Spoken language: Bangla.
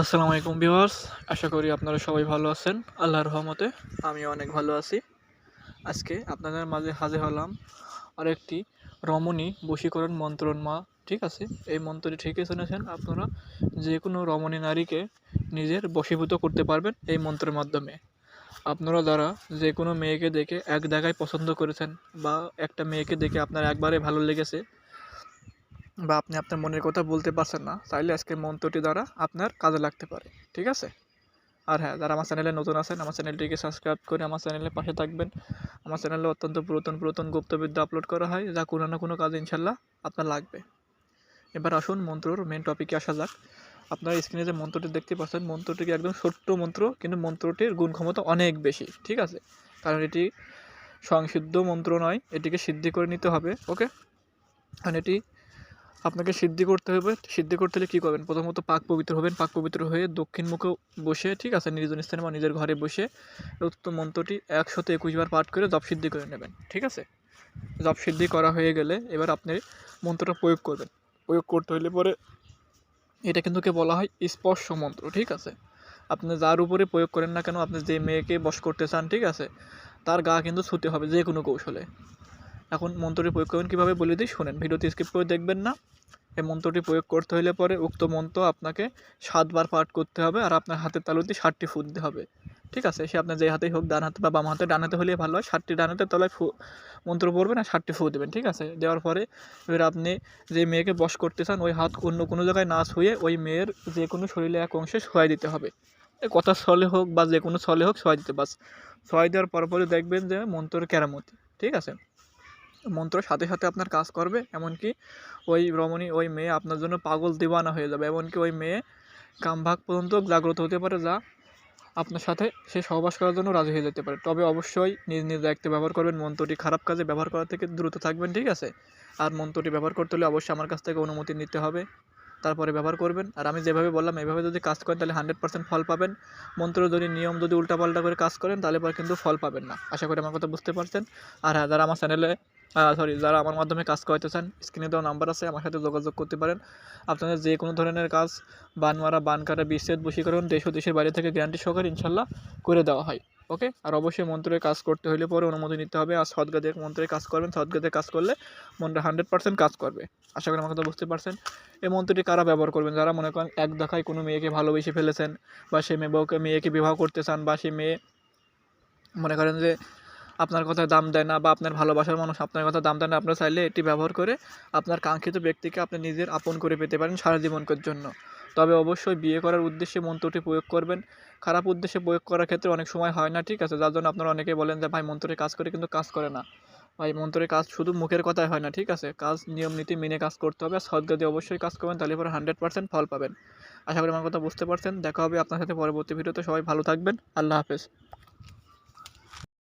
আসসালামু আলাইকুম ভিউয়ার্স, আশা করি আপনারা সবাই ভালো আছেন। আল্লাহর রহমতে আমি অনেক ভালো আছি। আজকে আপনাদের মাঝে হাজির হলাম আর একটি রমণী বশীকরণ মন্ত্রণমা ঠিক আছে? এই মন্ত্রটি ঠিকই শুনেছেন আপনারা, যে কোনো রমণী নারীকে নিজের বশীভূত করতে পারবেন এই মন্ত্রের মাধ্যমে। আপনারা দ্বারা যে কোনো মেয়েকে দেখে এক জায়গায় পছন্দ করেছেন বা একটা মেয়েকে দেখে আপনার একবারে ভালো লেগেছে বা আপনি আপনার মনের কথা বলতে পারছেন না চাইলে আজকের মন্ত্রটি দ্বারা আপনার কাজে লাগতে পারে, ঠিক আছে? আর হ্যাঁ যারা আমার চ্যানেলে নতুন আছেন, আমার চ্যানেলটিকে সাবস্ক্রাইব করে আমার চ্যানেলের পাশে থাকবেন। আমার চ্যানেলে অত্যন্ত পুরাতন পুরাতন গুপ্তবিদ্যা আপলোড করা হয়, যা কোনো না কোনো কাজে ইনশাল্লাহ আপনার লাগবে। এবার আসুন মন্ত্রর মেন টপিকে আসা যাক। আপনারা স্ক্রিনে যে মন্ত্রটি দেখতে পাচ্ছেন, মন্ত্রটিকে একদম ছোট্ট মন্ত্র, কিন্তু মন্ত্রটির গুণ ক্ষমতা অনেক বেশি, ঠিক আছে? কারণ এটি সংসিদ্ধ মন্ত্র নয়, এটিকে সিদ্ধি করে নিতে হবে, ওকে? কারণ এটি আপনাকে সিদ্ধি করতে হবে। সিদ্ধি করতে হলে কী করবেন? প্রথমত পাক পবিত্র হবেন। পাক পবিত্র হয়ে দক্ষিণ মুখে বসে, ঠিক আছে, নির্জন স্থানে বা নিজের ঘরে বসে উক্ত মন্ত্রটি একশত একুশ বার পাঠ করে জপ সিদ্ধি করে নেবেন, ঠিক আছে? জপ সিদ্ধি করা হয়ে গেলে এবার আপনি মন্ত্রটা প্রয়োগ করবেন। প্রয়োগ করতে হলে পরে এটা কিন্তু কে বলা হয় স্পর্শ মন্ত্র, ঠিক আছে? আপনি যার উপরে প্রয়োগ করেন না কেন, আপনি যে মেয়েকে বশ করতে চান, ঠিক আছে, তার গা কিন্তু ছুতে হবে যে কোনো কৌশলে। এখন মন্ত্রটি প্রয়োগ করবেন কীভাবে বলে দিই? শোনেন, ভিডিওটি স্কিপ করে দেখবেন না। এই মন্ত্রটি প্রয়োগ করতে হলে পরে উক্ত মন্ত্র আপনাকে সাতবার পাঠ করতে হবে আর আপনার হাতের তালুতে ষাটটি ফুট দিতে হবে। ঠিক আছে? সে আপনার যে হাতেই হোক, ডান হাতে বা বাম হাতে, ডান হাতে হলে ভালো হয়। ষাটটি ডান হাতের তলায় ফু মন্ত্র পড়বেন আর ষাটটি ফু দেবেন, ঠিক আছে? দেওয়ার পরে এবার আপনি যে মেয়েকে বশ করতে চান, ওই হাত অন্য কোনো জায়গায় না ছুঁয়ে ওই মেয়ের যে কোনো শরীরে এক অংশে শোয়াই দিতে হবে। কথা ছলে হোক বা যে কোনো ছলে হোক শোয়াই দিতে বাস। শোয়াই দেওয়ার পরে দেখবেন যে মন্ত্রের কেরামতি, ঠিক আছে? মন্ত্র সাথে সাথে আপনার কাজ করবে, এমনকি ওই রমণী, ওই মেয়ে আপনার জন্য পাগল দিওয়ানা হয়ে যাবে। এমনকি ওই মেয়ে কামভাগ পর্যন্ত জাগ্রত হতে পারে যা আপনার সাথে সে সহবাস করার জন্য রাজি হয়ে যেতে পারে। তবে অবশ্যই নিজ নিজ দায়িত্বে ব্যবহার করবেন, মন্ত্রটি খারাপ কাজে ব্যবহার করা থেকে দ্রুত থাকবেন, ঠিক আছে? আর মন্ত্রটি ব্যবহার করতে হলে অবশ্যই আমার কাছ থেকে অনুমতি নিতে হবে। তারপরে ব্যবহার করবেন। আর আমি যেভাবে বললাম, এভাবে যদি কাজ করেন তাহলে হান্ড্রেড পার্সেন্ট ফল পাবেন। মন্ত্র যদি নিয়ম যদি উল্টাপাল্টা করে কাজ করেন, তাহলে পরে কিন্তু ফল পাবেন না। আশা করি আমার কথা বুঝতে পারছেন। আর হ্যাঁ যারা আমার চ্যানেলে সরি যারা আমার মাধ্যমে কাজ করাতে চান স্ক্রিনে দেওয়া নাম্বার আছে, আমার সাথে যোগাযোগ করতে পারেন। আপনাদের যে কোনো ধরনের কাজ বান মারা বান কাটা বিচ্ছেদ বশীকরণ, দেশ ও দেশের বাইরে থেকে গ্যারান্টি সহকারে ইনশাল্লাহ করে দেওয়া হয় ওকে আর অবশ্যই মন্ত্রের কাজ করতে হলে পরে অনুমতি নিতে হবে। আর সৎগাদের মন্ত্রের কাজ করবেন, সৎগাদের কাজ করলে মনটা হান্ড্রেড পার্সেন্ট কাজ করবে। আশা করি আমার কথা বুঝতে পারছেন। এই মন্ত্রটি কারা ব্যবহার করবেন? যারা মনে করেন এক দেখায় কোনো মেয়েকে ভালোবেসে ফেলেছেন, বা সে মেয়ে মেয়েকে বিবাহ করতে চান, বা সে মেয়ে মনে করেন যে আপনার কথা দাম দেয় না বা আপনার ভালোবাসার মানুষ আপনার কথা দাম দেয় না, আপনার চাইলে এটি ব্যবহার করে আপনার কাঙ্ক্ষিত ব্যক্তিকে আপনি নিজের আপন করে পেতে পারেন সারা জীবনকের জন্য। তবে অবশ্যই বিয়ে করার উদ্দেশ্যে মন্ত্রটি প্রয়োগ করবেন। খারাপ উদ্দেশ্যে প্রয়োগ করার ক্ষেত্রে অনেক সময় হয় না, ঠিক আছে? যার জন্য আপনারা অনেকে বলেন যে, ভাই, মন্ত্রে কাজ করে কিন্তু কাজ করে না। ভাই মন্ত্রের কাজ শুধু মুখের কথাই হয় না, ঠিক আছে? কাজ, নিয়ম, নীতি মেনে কাজ করতে হবে। সদ্গতি অবশ্যই কাজ করবেন, তাহলে পরে হান্ড্রেড পার্সেন্ট ফল পাবেন। আশা করি আমার কথা বুঝতে পারছেন। দেখা হবে আপনার সাথে পরবর্তী ভিডিওতে। সবাই ভালো থাকবেন। আল্লাহ হাফেজ।